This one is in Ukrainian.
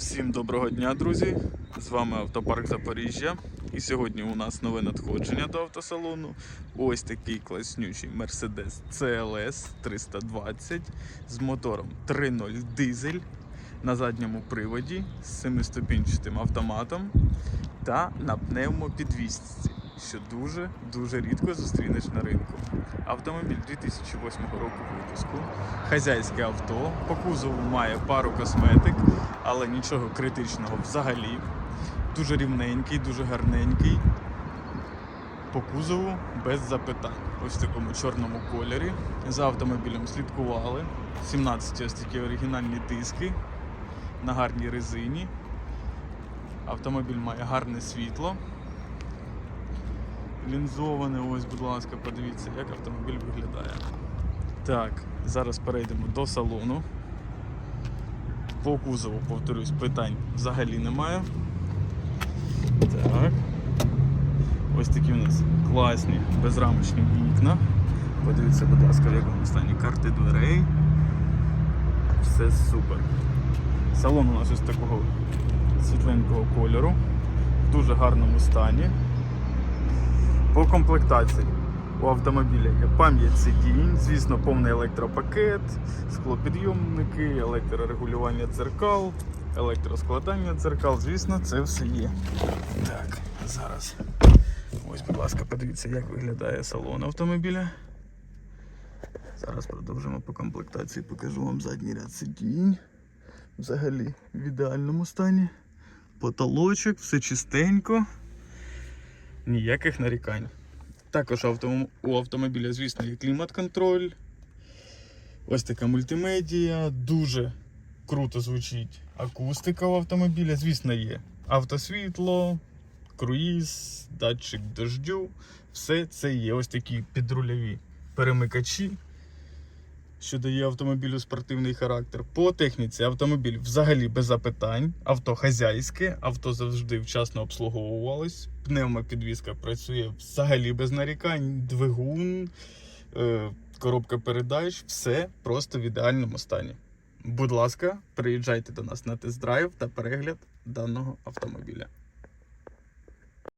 Всім доброго дня, друзі! З вами Автопарк Запоріжжя. І сьогодні у нас нове надходження до автосалону. Ось такий класнючий Mercedes CLS 320 з мотором 3.0 дизель на задньому приводі з 7-ступінчатим автоматом та на пневмопідвісці, що дуже дуже рідко зустрінеш на ринку. Автомобіль 2008 року випуску, хазяйське авто, по кузову має пару косметик, але нічого критичного взагалі. Дуже рівненький, дуже гарненький. По кузову без запитань. Ось в такому чорному кольорі. За автомобілем слідкували. 17 ось такі оригінальні диски на гарній резині. Автомобіль має гарне світло. Лінзоване, ось, будь ласка, подивіться, як автомобіль виглядає. Так, зараз перейдемо до салону. По кузову, повторюсь, питань взагалі немає. Так. Ось такі у нас класні безрамочні вікна. Подивіться, будь ласка, в якому стані карти дверей. Все супер. Салон у нас ось такого світленького кольору, в дуже гарному стані. По комплектації у автомобіля є пам'ять сидінь, звісно, повний електропакет, склопідйомники, електрорегулювання дзеркал, електроскладання дзеркал, звісно, це все є. Так, зараз. Ось, будь ласка, подивіться, як виглядає салон автомобіля. Зараз продовжимо по комплектації, покажу вам задній ряд сидінь. Взагалі в ідеальному стані. Потолочок, все чистенько. Ніяких нарікань. Також у автомобіля, звісно, є клімат-контроль. Ось така мультимедія. Дуже круто звучить акустика у автомобіля. Звісно, є автосвітло, круїз, датчик дождю. Все це є. Ось такі підрульові перемикачі, що дає автомобілю спортивний характер. По техніці автомобіль взагалі без запитань. Авто хазяйське, авто завжди вчасно обслуговувалось. Пневмопідвізка працює взагалі без нарікань, двигун, е, коробка передач, все просто в ідеальному стані. Будь ласка, приїжджайте до нас на тест-драйв та перегляд даного автомобіля.